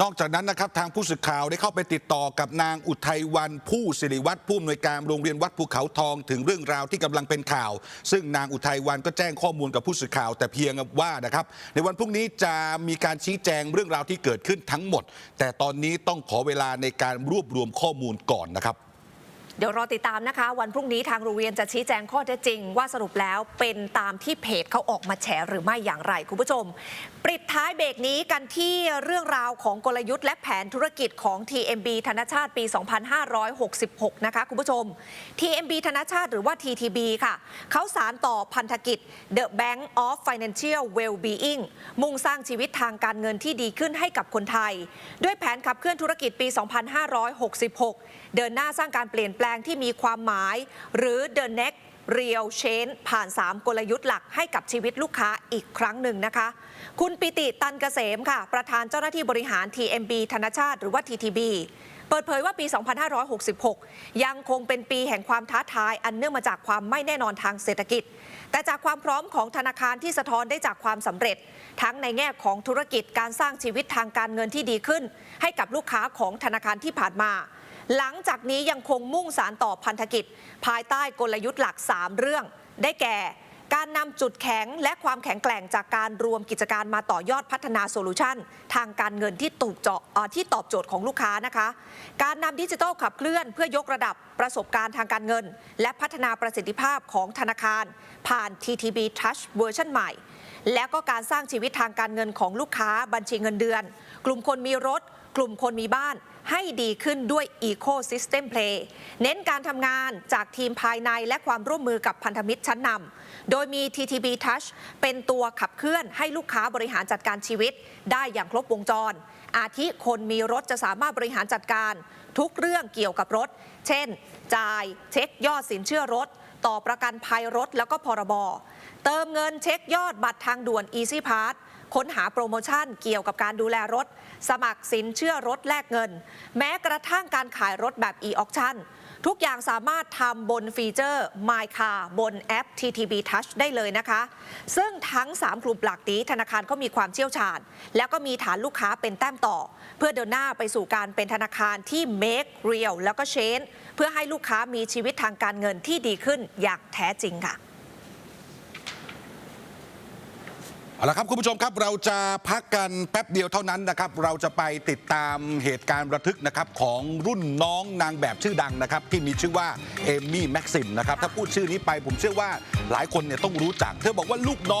นอกจากนั้นนะครับทางผู้สื่อข่าวได้เข้าไปติดต่อกับนางอุทัยวันผู้สิริวัตรผู้อำนวยการโรงเรียนวัดภูเขาทองถึงเรื่องราวที่กำลังเป็นข่าว ซึ่งนางอุทัยวันก็แจ้งข้อมูลกับผู้สื่อข่าว แต่เพียงว่านะครับในวันพรุ่งนี้จะมีการชี้แจงเรื่องราวที่เกิดขึ้นทั้งหมด แต่ตอนนี้ต้องขอเวลาในการรวบรวมข้อมูลก่อนนะครับ เดี๋ยวรอติดตามนะคะ วันพรุ่งนี้ทางโรงเรียนจะชี้แจงข้อเท็จจริง ว่าสรุปแล้วเป็นตามที่เพจเขาออกมาแฉหรือไม่อย่างไรคุณผู้ชม ปิดท้ายเบรกนี้กันที่เรื่องราวของกลยุทธ์และแผนธุรกิจของ TMB ธนชาติปี 2566 นะคะคุณผู้ชม TMB ธนชาติหรือว่า TTB ค่ะเขาสารต่อพันธกิจ The Bank of Financial Well-being มุ่งสร้างชีวิตทางการเงินที่ดีขึ้นให้กับคนไทย ด้วยแผนขับเคลื่อนธุรกิจปี 2566 เดินหน้าสร้างการเปลี่ยนแปลงที่มีความหมาย หรือ The Next Real Change ผ่าน 3 กลยุทธ์หลักให้กับชีวิตลูกค้าอีกครั้งหนึ่งนะคะ คุณปิติตันเกษมค่ะ ประธานเจ้าหน้าที่บริหาร TMB ธนชาติหรือว่า TTB เปิดเผยว่าปี 2566 ยังคงเป็นปีแห่งความท้าทายอันเนื่องมาจากความไม่แน่นอนทางเศรษฐกิจ แต่จากความพร้อมของธนาคารที่สะท้อนได้จากความสำเร็จ ทั้งในแง่ของธุรกิจการสร้างชีวิตทางการเงินที่ดีขึ้น ให้กับลูกค้าของธนาคารที่ผ่านมา หลังจากนี้ยังคงมุ่งสารต่อพันธกิจ ภายใต้กลยุทธ์หลัก 3 เรื่อง ได้แก่ การนำจุดแข็งและความแข็งแกร่งจากการรวมกิจการมาต่อยอดพัฒนาโซลูชันทางการเงินที่ถูกเจาะที่ตอบโจทย์ของลูกค้านะคะ การนำดิจิทัลขับเคลื่อนเพื่อยกระดับประสบการณ์ทางการเงิน และพัฒนาประสิทธิภาพของธนาคาร ผ่าน TTB Touch เวอร์ชันใหม่แล้วก็การสร้างชีวิตทางการเงินของลูกค้าบัญชีเงินเดือน กลุ่มคนมีรถ กลุ่มคนมีบ้านให้ดีขึ้นด้วย Ecosystem Play เน้นการทำงานจากทีมภายในและความร่วมมือกับพันธมิตรชั้นนำโดยมี TTB Touch เป็นตัวขับเคลื่อนให้ลูกค้าบริหารจัดการชีวิต ได้อย่างครบวงจร อาทิคนมีรถจะสามารถบริหารจัดการ ทุกเรื่องเกี่ยวกับรถ เช่น จ่ายเช็คยอดสินเชื่อรถ ต่อประกันภัยรถแล้วก็พรบ เติมเงินเช็คยอดบัตรทางด่วน Easy Pass ค้นหาโปรโมชั่นเกี่ยวกับการดูแลรถ สมัครสินเชื่อรถแลกเงิน แม้กระทั่งการขายรถแบบ e-auction ทุกอย่างสามารถทำบนฟีเจอร์ My Car บนแอป TTB Touch ได้เลยนะคะ ซึ่งทั้ง 3 กลุ่มหลักนี้ธนาคารก็มีความเชี่ยวชาญ แล้วก็มีฐานลูกค้าเป็นแต้มต่อ เพื่อเดินหน้าไปสู่การเป็นธนาคารที่ Make Real แล้วก็ Change เพื่อให้ลูกค้ามีชีวิตทางการเงินที่ดีขึ้นอย่างแท้จริงค่ะ เอาละครับคุณผู้ชมครับเราจะพักกันแป๊บเดียวเท่านั้นนะครับ เราจะไปติดตามเหตุการณ์ระทึกนะครับของรุ่นน้องนางแบบชื่อดังนะครับ ที่มีชื่อว่าเอมี่แม็กซิมนะครับ ถ้าพูดชื่อนี้ไปผมเชื่อว่าหลายคนเนี่ยต้องรู้จัก เธอบอกว่าลูกน้อง